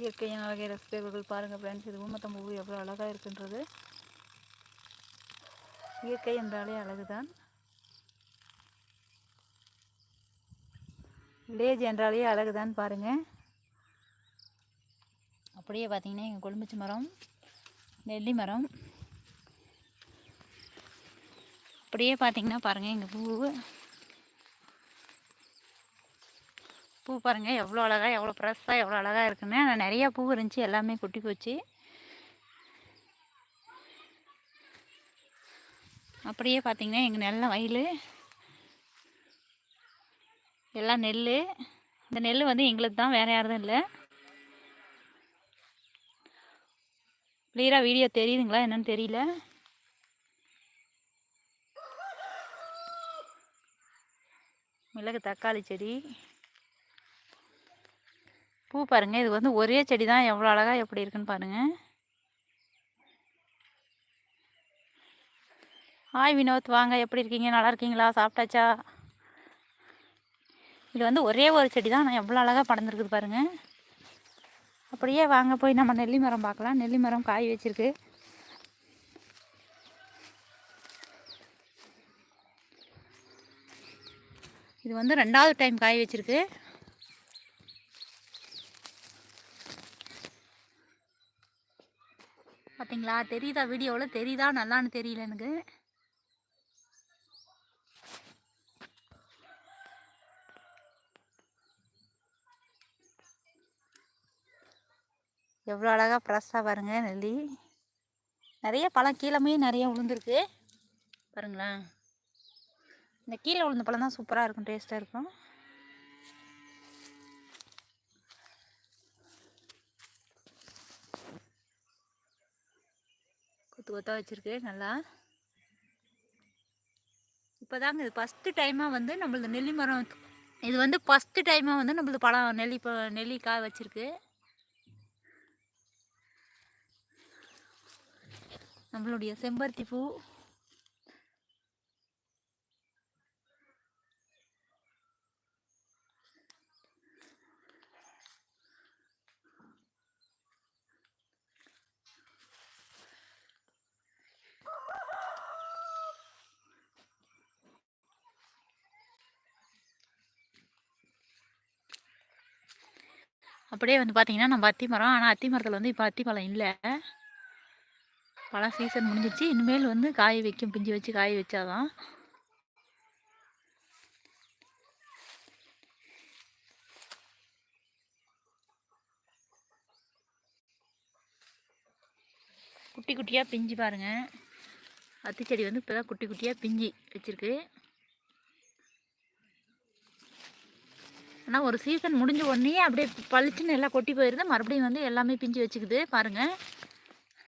இயற்கையின் அழகை ரசிப்பவர்கள் பாருங்கள் ஃப்ரெண்ட்ஸ் இது ஊமத்தம்பூ எவ்வளோ அழகாக இருக்குன்றது. இயற்கை என்றாலே அழகுதான். வில்லேஜ் என்றாலே அழகுதான் பாருங்கள் அப்படியே பார்த்தீங்கன்னா எங்கள் கொழும்புச்சி மரம் நெல்லி மரம். அப்படியே பார்த்தீங்கன்னா பாருங்கள் எங்கள் பூ பூ பாருங்கள் எவ்வளோ அழகாக எவ்வளோ ஃப்ரெஷ்ஷாக எவ்வளோ அழகாக இருக்குன்னு. ஆனால் நிறையா பூ இருந்துச்சு எல்லாமே கொட்டி போச்சு. அப்படியே பார்த்தீங்கன்னா எங்கள் நெல்ல வயல் எல்லாம் நெல் இந்த நெல் வந்து எங்களுக்கு தான் வேறு யாரும் இல்லை. கிளியராக வீடியோ தெரியுதுங்களா என்னன்னு தெரியல. மிளகு தக்காளி செடி. பூ பாருங்கள் இது வந்து ஒரே செடி தான் எவ்வளோ அழகாக எப்படி இருக்குன்னு பாருங்கள் ஹாய் வினோத் வாங்க. எப்படி இருக்கீங்க? நல்லா இருக்கீங்களா? சாப்பிட்டாச்சா? இது வந்து ஒரே ஒரு செடி தான் நான் எவ்வளோ அழகாக படர்ந்துருக்குது பாருங்கள் அப்படியே வாங்க போய் நம்ம நெல்லி மரம் பார்க்கலாம். நெல்லி மரம் காய் வச்சிருக்கு. இது வந்து ரெண்டாவது டைம் காய் வச்சிருக்கு. பார்த்தீங்களா தெரியுதா வீடியோவில்? தெரியுதா? நல்லான்னு தெரியல எனக்கு. எவ்வளோ அழகாக ஃப்ரெஷ்ஷாக பாருங்க நெல்லி. நிறைய பழம் கீழமே நிறைய விழுந்துருக்கு பாருங்களேன். இந்த கீழே விழுந்த பழம் தான் சூப்பராக இருக்கும் டேஸ்ட்டாக இருக்கும். கொத்து கொத்தாக வச்சுருக்கு நல்லா. இப்போ தாங்க இது ஃபஸ்ட்டு டைமாக வந்து நம்மளது நெல்லி மரம் இது வந்து ஃபஸ்ட்டு டைமாக வந்து நம்மளது பழம் நெல்லி ப நெல்லிக்காய் வச்சுருக்கு. நம்மளுடைய செம்பருத்தி பூ. அப்படியே வந்து பார்த்தீங்கன்னா நம்ம அத்தி மரம். ஆனால் அத்தி மரத்தில் வந்து இப்போ அத்தி பழம் இல்லை. பழம் சீசன் முடிஞ்சிருச்சு. இனிமேல் வந்து காய வைக்கும். பிஞ்சு வச்சு காய வச்சாதான் குட்டி குட்டியாக பிஞ்சு பாருங்கள் செடி வந்து இப்போ தான் குட்டி குட்டியாக பிஞ்சு வச்சுருக்கு. ஆனால் ஒரு சீசன் முடிஞ்ச உடனே அப்படியே பளிச்சுன்னு எல்லாம் கொட்டி போயிடுது மறுபடியும் வந்து எல்லாமே பிஞ்சு வச்சுக்குது பாருங்கள்